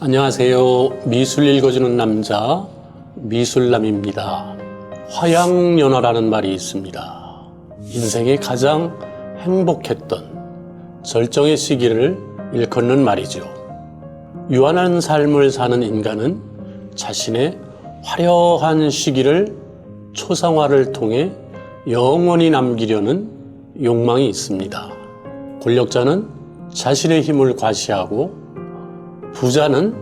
안녕하세요. 미술 읽어주는 남자 미술남입니다. 화양연화라는 말이 있습니다. 인생에 가장 행복했던 절정의 시기를 일컫는 말이죠. 유한한 삶을 사는 인간은 자신의 화려한 시기를 초상화를 통해 영원히 남기려는 욕망이 있습니다. 권력자는 자신의 힘을 과시하고 부자는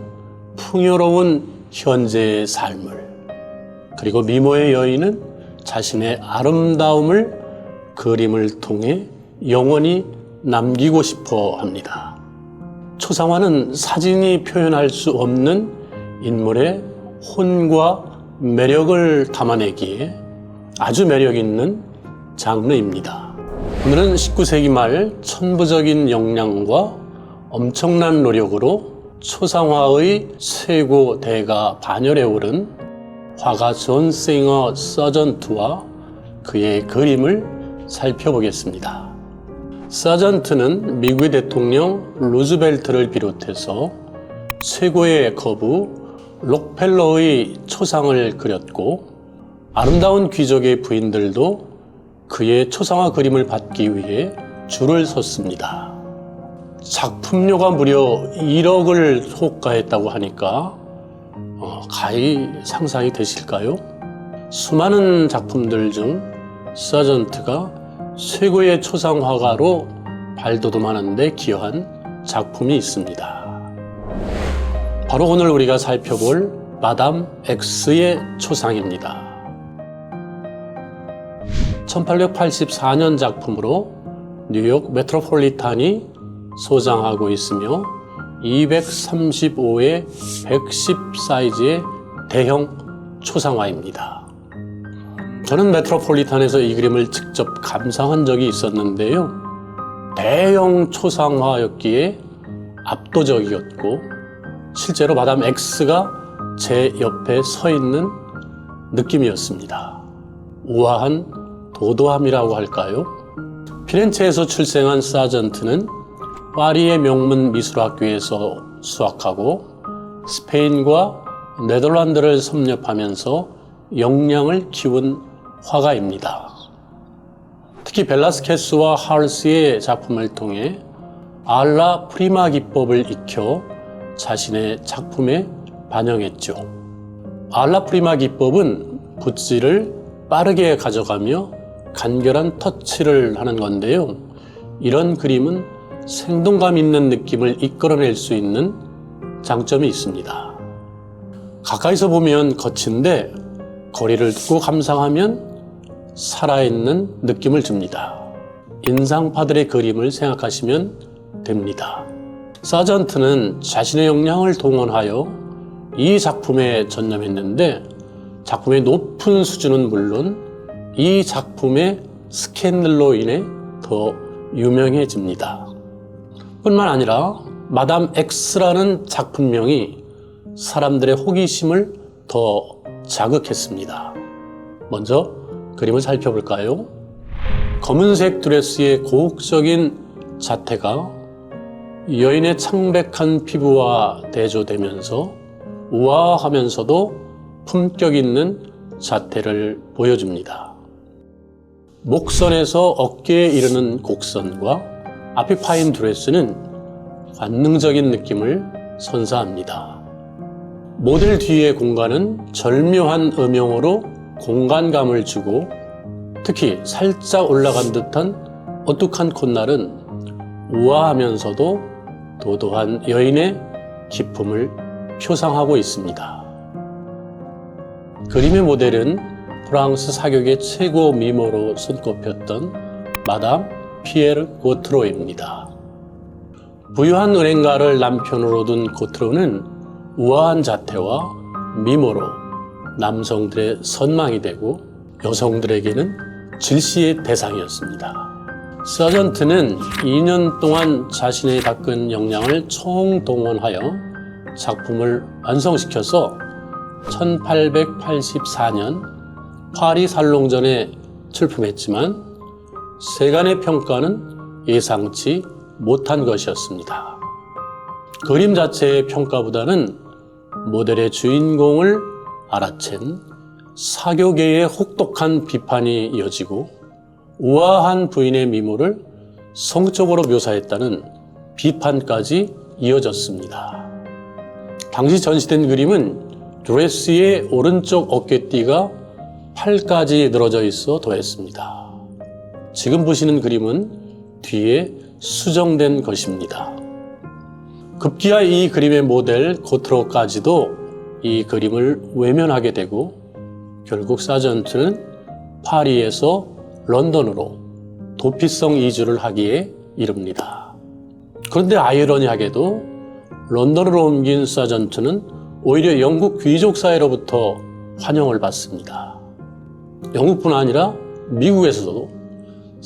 풍요로운 현재의 삶을 그리고 미모의 여인은 자신의 아름다움을 그림을 통해 영원히 남기고 싶어 합니다. 초상화는 사진이 표현할 수 없는 인물의 혼과 매력을 담아내기에 아주 매력 있는 장르입니다. 오늘은 19세기 말 천부적인 역량과 엄청난 노력으로 초상화의 최고 대가 반열에 오른 화가 존 싱어 서전트와 그의 그림을 살펴보겠습니다. 서전트는 미국의 대통령 루즈벨트를 비롯해서 최고의 거부 록펠러의 초상을 그렸고 아름다운 귀족의 부인들도 그의 초상화 그림을 받기 위해 줄을 섰습니다. 작품료가 무려 1억을 호가했다고 하니까 어, 가히 상상이 되실까요? 수많은 작품들 중 서전트가 최고의 초상화가로 발돋움하는데 기여한 작품이 있습니다. 바로 오늘 우리가 살펴볼 마담 X의 초상입니다. 1884년 작품으로 뉴욕 메트로폴리탄이 소장하고 있으며 235의 110 사이즈의 대형 초상화입니다. 저는 메트로폴리탄에서 이 그림을 직접 감상한 적이 있었는데요. 대형 초상화였기에 압도적이었고 실제로 마담 X가 제 옆에 서 있는 느낌이었습니다. 우아한 도도함이라고 할까요? 피렌체에서 출생한 사전트는 파리의 명문 미술학교에서 수학하고 스페인과 네덜란드를 섭렵하면서 역량을 키운 화가입니다. 특히 벨라스케스와 하르스의 작품을 통해 알라 프리마 기법을 익혀 자신의 작품에 반영했죠. 알라 프리마 기법은 붓질을 빠르게 가져가며 간결한 터치를 하는 건데요. 이런 그림은 생동감 있는 느낌을 이끌어낼 수 있는 장점이 있습니다. 가까이서 보면 거친데 거리를 두고 감상하면 살아있는 느낌을 줍니다. 인상파들의 그림을 생각하시면 됩니다. 사전트는 자신의 역량을 동원하여 이 작품에 전념했는데 작품의 높은 수준은 물론 이 작품의 스캔들로 인해 더 유명해집니다. 뿐만 아니라 마담 X라는 작품명이 사람들의 호기심을 더 자극했습니다. 먼저 그림을 살펴볼까요? 검은색 드레스의 고혹적인 자태가 여인의 창백한 피부와 대조되면서 우아하면서도 품격 있는 자태를 보여줍니다. 목선에서 어깨에 이르는 곡선과 앞이 파인 드레스는 관능적인 느낌을 선사합니다. 모델 뒤의 공간은 절묘한 음영으로 공간감을 주고 특히 살짝 올라간 듯한 어둑한 콧날은 우아하면서도 도도한 여인의 기품을 표상하고 있습니다. 그림의 모델은 프랑스 사격의 최고 미모로 손꼽혔던 마담 피에르 고트로입니다. 부유한 은행가를 남편으로 둔 고트로는 우아한 자태와 미모로 남성들의 선망이 되고 여성들에게는 질시의 대상이었습니다. 서전트는 2년 동안 자신의 닦은 역량을 총동원하여 작품을 완성시켜서 1884년 파리 살롱전에 출품했지만 세간의 평가는 예상치 못한 것이었습니다. 그림 자체의 평가보다는 모델의 주인공을 알아챈 사교계의 혹독한 비판이 이어지고 우아한 부인의 미모를 성적으로 묘사했다는 비판까지 이어졌습니다. 당시 전시된 그림은 드레스의 오른쪽 어깨띠가 팔까지 늘어져 있어 더했습니다. 지금 보시는 그림은 뒤에 수정된 것입니다. 급기야 이 그림의 모델 고트로까지도 이 그림을 외면하게 되고 결국 사전트는 파리에서 런던으로 도피성 이주를 하기에 이릅니다. 그런데 아이러니하게도 런던으로 옮긴 사전트는 오히려 영국 귀족 사회로부터 환영을 받습니다. 영국뿐 아니라 미국에서도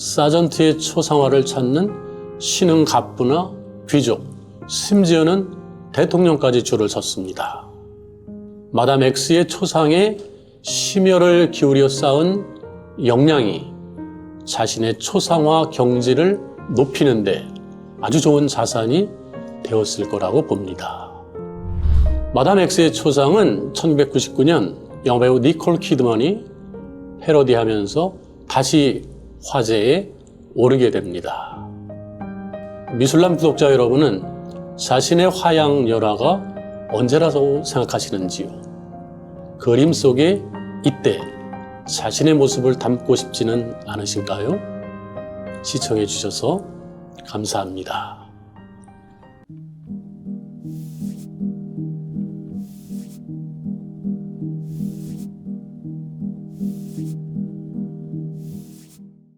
사전트의 초상화를 찾는 신흥 갑부나 귀족, 심지어는 대통령까지 줄을 섰습니다. 마담 X의 초상에 심혈을 기울여 쌓은 역량이 자신의 초상화 경지를 높이는데 아주 좋은 자산이 되었을 거라고 봅니다. 마담 X의 초상은 1999년 영배우 니콜 키드먼이 패러디하면서 다시 화제에 오르게 됩니다. 미술남 구독자 여러분은 자신의 화양 열화가 언제라고 생각하시는지요? 그림 속에 이때 자신의 모습을 담고 싶지는 않으신가요? 시청해 주셔서 감사합니다.